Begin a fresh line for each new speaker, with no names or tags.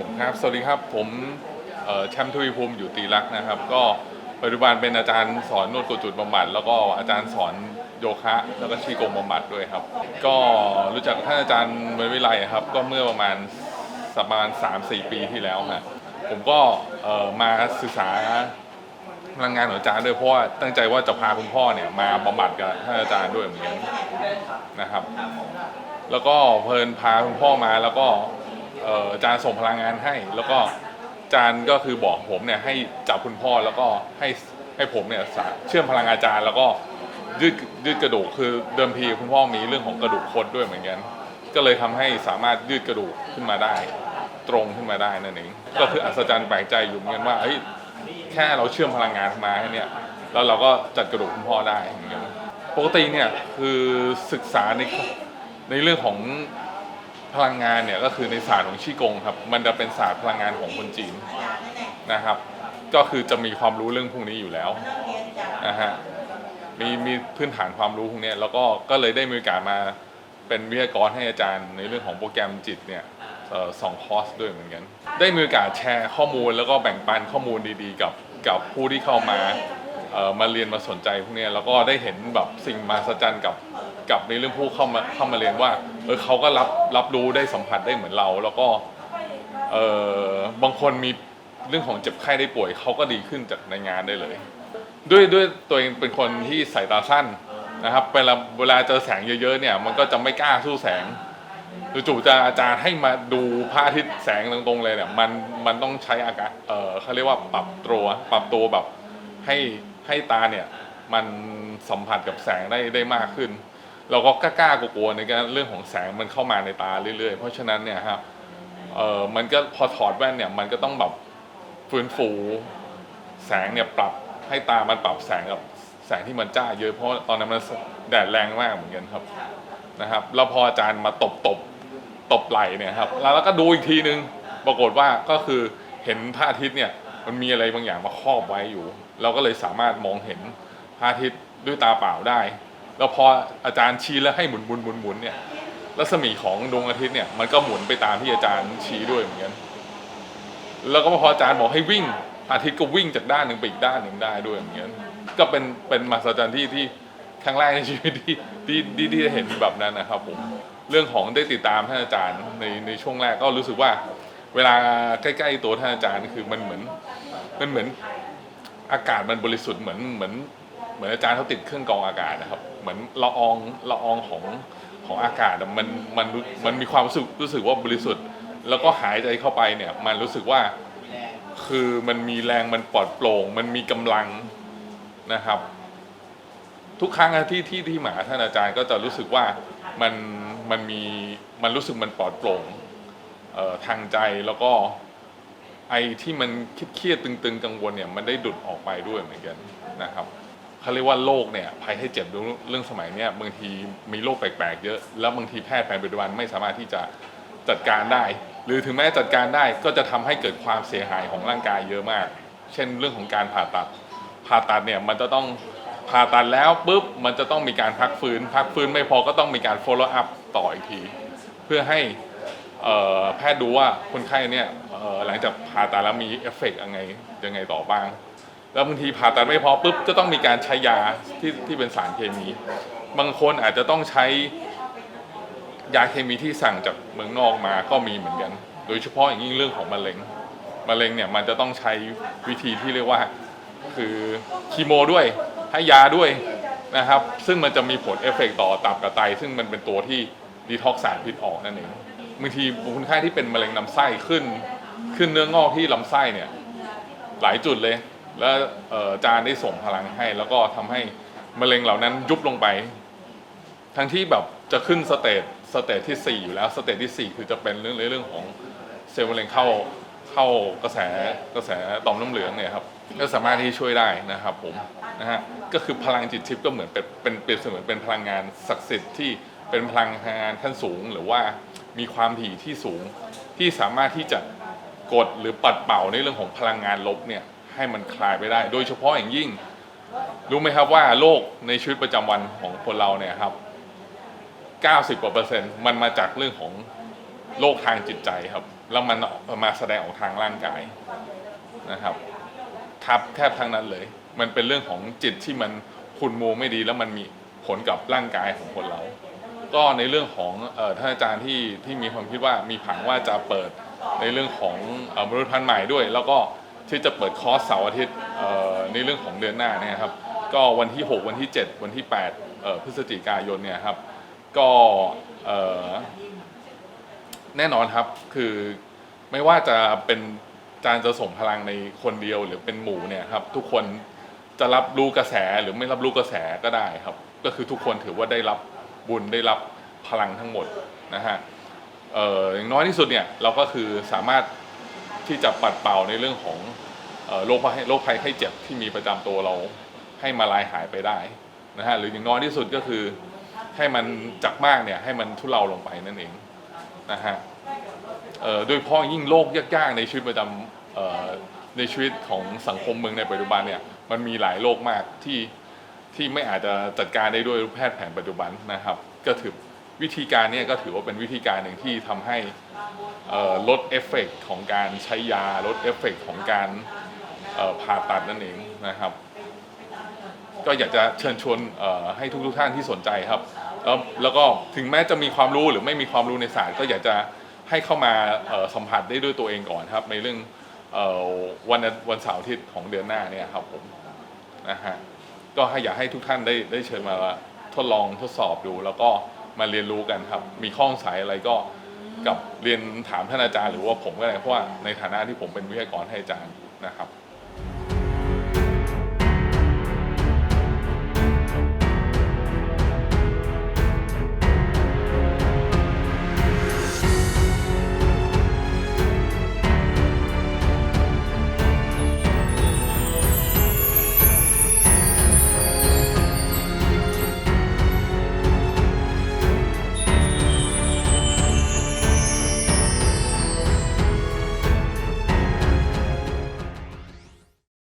ผมครับสวัสดีครับผมแชมป์ทวีภูมิอยู่ตีรักษ์นะครับ ก็ปัจจุบันเป็นอาจารย์สอนนวดกดจุดบำบัดแล้วก็อาจารย์สอนโยคะแล้วก็ชีกงบำบัดด้วยครับ ก็รู้จักท่านอาจารย์เมวิไลครับ ก็เมื่อประมาณสักประมาณ 3-4 ปีที่แล้วฮะผมก็มาศึกษาพลังงานของอาจารย์ด้วยเพราะว่าตั้งใจว่าจะพาคุณพ่อเนี่ยมาบำบัดกับท่านอาจารย์ด้วยเหมือนกันนะครับ แล้วก็เพลินพาคุณพ่อมาแล้วก็ จารย์ส่งพลังงานให้ แล้วก็อาจารย์ก็คือบอกผมเนี่ยให้จับคุณพ่อแล้วก็ให้ให้ผมเนี่ยสาเชื่อมพลังอาจารย์แล้วก็ยืดยืดกระดูกคือเดิมทีคุณพ่อมีเรื่องของกระดูกคดด้วยเหมือนกัน ก็เลยทำให้สามารถยืดกระดูกขึ้นมาได้ ตรงขึ้นมาได้นั่นเองก็คืออัศจรรย์แปลกใจอยู่เหมือนกันว่าเฮ้ยแค่เราเชื่อมพลังงานมาให้เนี่ยแล้วเราก็จัดกระดูกคุณพ่อได้เหมือนกันปกติเนี่ยคือศึกษาในในเรื่องของ พลังงานเนี่ยก็คือในศาสตร์ของชีกงครับ มันจะเป็นศาสตร์พลังงานของคนจีนนะครับ ก็คือจะมีความรู้เรื่องพวกนี้อยู่แล้วนะฮะมีมีพื้นฐานความรู้พวกนี้แล้วก็ก็เลยได้มีโอกาสมาเป็นวิทยากรให้อาจารย์ ในเรื่องของโปรแกรมจิตเนี่ยสองคอร์สด้วยเหมือนกัน ได้มีโอกาสแชร์ข้อมูลแล้วก็แบ่งปันข้อมูลดีๆ กับกับผู้ที่เข้ามามาเรียนมาสนใจพวกนี้แล้วก็ได้เห็นแบบสิ่งมหัศจรรย์กับกับในเรื่องผู้เข้ามาเข้ามาเรียนว่า ออเขาก็รับรับรู้ได้สัมผัสได้เหมือนเรา แล้วก็เออบางคนมีเรื่องของเจ็บไข้ได้ป่วยเขาก็ดีขึ้นจากในงานได้เลย ด้วยด้วยตัวเองเป็นคนที่สายตาสั้นนะครับเวลาเวลาเจอแสงเยอะๆเนี่ย มันก็จะไม่กล้าสู้แสงจู่ๆจะอาจารย์ให้มาดูพระอาทิตย์แสงตรงๆเลยเนี่ยมันมันต้องใช้อาการเออเขาเรียกว่าปรับตัวปรับตัวแบบให้ให้ตาเนี่ยมันสัมผัสกับแสงได้ได้มากขึ้น เราก็กล้าๆกลัวๆในการเรื่องของแสงมันเข้ามาในตาเรื่อยๆ เพราะฉะนั้นเนี่ยครับเออมันก็พอถอดแว่นเนี่ยมันก็ต้องแบบฟื้นฟูแสงเนี่ยปรับให้ตามันปรับแสงกับแสงที่มันจ้าเยอะเพราะตอนนั้นมันแดดแรงมากเหมือนกันครับนะครับแล้วพออาจารย์มาตบตบตบไหลเนี่ยครับแล้วก็ดูอีกทีนึงปรากฏว่าก็คือเห็นพระอาทิตย์เนี่ยมันมีอะไรบางอย่างมาครอบไว้อยู่ เราก็เลยสามารถมองเห็นพระอาทิตย์ด้วยตาเปล่าได้ แล้วพออาจารย์ชี้แล้วให้หมุนหมุนหมุนหมุนเนี่ยรัศมีของดวงอาทิตย์เนี่ยมันก็หมุนไปตามที่อาจารย์ชี้ด้วยเหมือนกันแล้วก็พออาจารย์บอกให้วิ่งอาทิตย์ก็วิ่งจากด้านหนึ่งไปอีกด้านหนึ่งได้ด้วยเหมือนกันก็เป็นเป็นมหัศจรรย์ที่ที่ครั้งแรกในชีวิตที่ที่ที่ที่ได้เห็นแบบนั้นนะครับผมเรื่องของได้ติดตามท่านอาจารย์ในในช่วงแรกก็รู้สึกว่า เวลาใกล้ๆตัวท่านอาจารย์คือมันเหมือนมันเหมือนอากาศมันบริสุทธิ์เหมือนเหมือนเหมือนอาจารย์เขาติดเครื่องกรองอากาศนะครับ เหมือนละอองละอองของของอากาศอะมันมันมันมีความรู้สึกรู้สึกว่าบริสุทธิ์ แล้วก็หายใจเข้าไปเนี่ยมันรู้สึกว่าคือมันมีแรงมันปลอดโปร่ง มันมีกำลังนะครับ ทุกครั้งอะที่ที่ที่หมาท่านอาจารย์ก็จะรู้สึกว่ามันมันมีมันรู้สึกมันปลอดโปร่งเอ่อทางใจแล้วก็ไอ้ที่มันเครียดๆตึง ๆ กังวลเนี่ยมันได้ดุดออกไปด้วยเหมือนกันนะครับ เขาเรียกว่าโรคเนี่ยภัยให้เจ็บเรื่องสมัยเนี่ยบางทีมีโรคแปลกๆเยอะ แล้วบางทีแพทย์แผนปัจจุบันไม่สามารถที่จะจัดการได้ หรือถึงแม้จัดการได้ก็จะทำให้เกิดความเสียหายของร่างกายเยอะมาก เช่นเรื่องของการผ่าตัด ผ่าตัดเนี่ยมันจะต้องผ่าตัดแล้วปุ๊บมันจะต้องมีการพักฟื้น พักฟื้นไม่พอก็ต้องมีการ follow up ต่ออีกที เพื่อให้แพทย์ดูว่าคนไข้เนี่ยหลังจากผ่าตัดแล้วมีเอฟเฟกต์ยังไงยังไงต่อบ้าง แล้วบางทีผ่าตัดไม่พอปุ๊บก็ต้องมีการใช้ยาที่ที่เป็นสารเคมี บางคนอาจจะต้องใช้ยาเคมีที่สั่งจากเมืองนอกมาก็มีเหมือนกัน โดยเฉพาะอย่างยิ่งเรื่องของมะเร็งมะเร็งเนี่ยมันจะต้องใช้วิธีที่เรียกว่า คือคีโมด้วยให้ยาด้วยนะครับ ซึ่งมันจะมีผลเอฟเฟกต์ต่อตับกับไต ซึ่งมันเป็นตัวที่ดีท็อกสารพิษออกนั่นเองบางทีคนไข้ที่เป็นมะเร็งลำไส้ขึ้น ขึ้นเนื้องอกที่ลำไส้เนี่ย หลายจุดเลย แล้วอาจารย์ได้ส่งพลังให้ แล้วก็ทำให้มะเร็งเหล่านั้นยุบลงไป ทั้งที่แบบจะขึ้นสเตจสเตจที่ 4 อยู่แล้วสเตจที่ 4 คือจะเป็นเรื่องเรื่องของเซลล์มะเร็งเข้าเข้ากระแสกระแสต่อมน้ำเหลืองเนี่ยครับก็สามารถที่ช่วยได้นะครับผมนะฮะก็คือพลังจิตทิพย์ก็เหมือนเป็นเป็นเปรียบเสมือนเป็นพลังงานศักดิ์สิทธิ์ที่เป็นพลังงานขั้นสูง หรือว่ามีความถี่ที่สูงที่สามารถที่จะกดหรือปัดเป่าในเรื่องของพลังงานลบเนี่ย ให้มันคลายไปได้ โดยเฉพาะอย่างยิ่ง รู้ไหมครับว่าโรคในชีวิตประจำวันของคนเราเนี่ยครับ90กว่าเปอร์เซ็นต์มันมาจากเรื่องของโรคทางจิตใจครับ แล้วมันมาแสดงออกทางร่างกายนะครับทับแทบทั้งนั้นเลย มันเป็นเรื่องของจิตที่มันขุ่นมัวไม่ดีแล้วมันมีผลกับร่างกายของคนเรา ก็ในเรื่องของออท่านอาจารย์ที่ที่มีความคิดว่ามีผังว่าจะเปิดในเรื่องของอมนุษย์พันธุ์ใหม่ด้วย แล้วก็ ที่จะเปิดคอร์สเสาร์อาทิตย์ในเรื่องของเดือนหน้าเนี่ยครับก็วันที่ 6 วันที่ 7 วันที่8พฤศจิกายนเนี่ยครับก็แน่นอนครับคือไม่ว่าจะเป็นอาจารจะส่งพลังในคนเดียวหรือเป็นหมู่เนี่ยครับทุกคนจะรับรู้กระแสหรือไม่รับรู้กระแสก็ได้ครับ ก็คือทุกคนถือว่าได้รับบุญได้รับพลังทั้งหมดนะฮะอย่างน้อยที่สุดเนี่ยเราก็คือสามารถ ที่จะปัดเป่าในเรื่องของโรคภัยโรคภัยไข้เจ็บที่มีประจำตัวเราให้มาลายหายไปได้นะฮะหรืออย่างน้อยที่สุดก็คือให้มันจากมากเนี่ยให้มันทุเลาลงไปนั่นเองนะฮะโดยเฉพาะยิ่งโรคยากๆในชีวิตประจำในชีวิตของสังคมเมืองในปัจจุบันเนี่ยมันมีหลายโรคมากที่ที่ไม่อาจจะจัดการได้ด้วยแพทย์แผนปัจจุบันนะครับ ก็ถือ วิธีการเนี่ยก็ถือว่าเป็นวิธีการหนึ่งที่ทำให้เอ่อลดเอฟเฟกต์ของการใช้ยา ลดเอฟเฟกต์ของการเอ่อผ่าตัดนั่นเองนะครับ ก็อยากจะเชิญชวนเอ่อให้ทุกทุกท่านที่สนใจครับ แล้วแล้วก็ถึงแม้จะมีความรู้หรือไม่มีความรู้ในศาสตร์ก็อยากจะให้เข้ามาเอ่อสัมผัสได้ด้วยตัวเองก่อนครับ ในเรื่องเอ่อวันอาวันเสาร์อาทิตย์ของเดือนหน้าเนี่ยครับผมนะฮะก็ให้อยากให้ทุกท่านได้ได้เชิญมาทดลองทดสอบดู แล้วก็ มาเรียนรู้กันครับ มีข้อสงสัยอะไรก็กับเรียนถามท่านอาจารย์หรือว่าผมก็ได้เพราะว่าในฐานะที่ผมเป็นวิทยากรให้อาจารย์นะครับ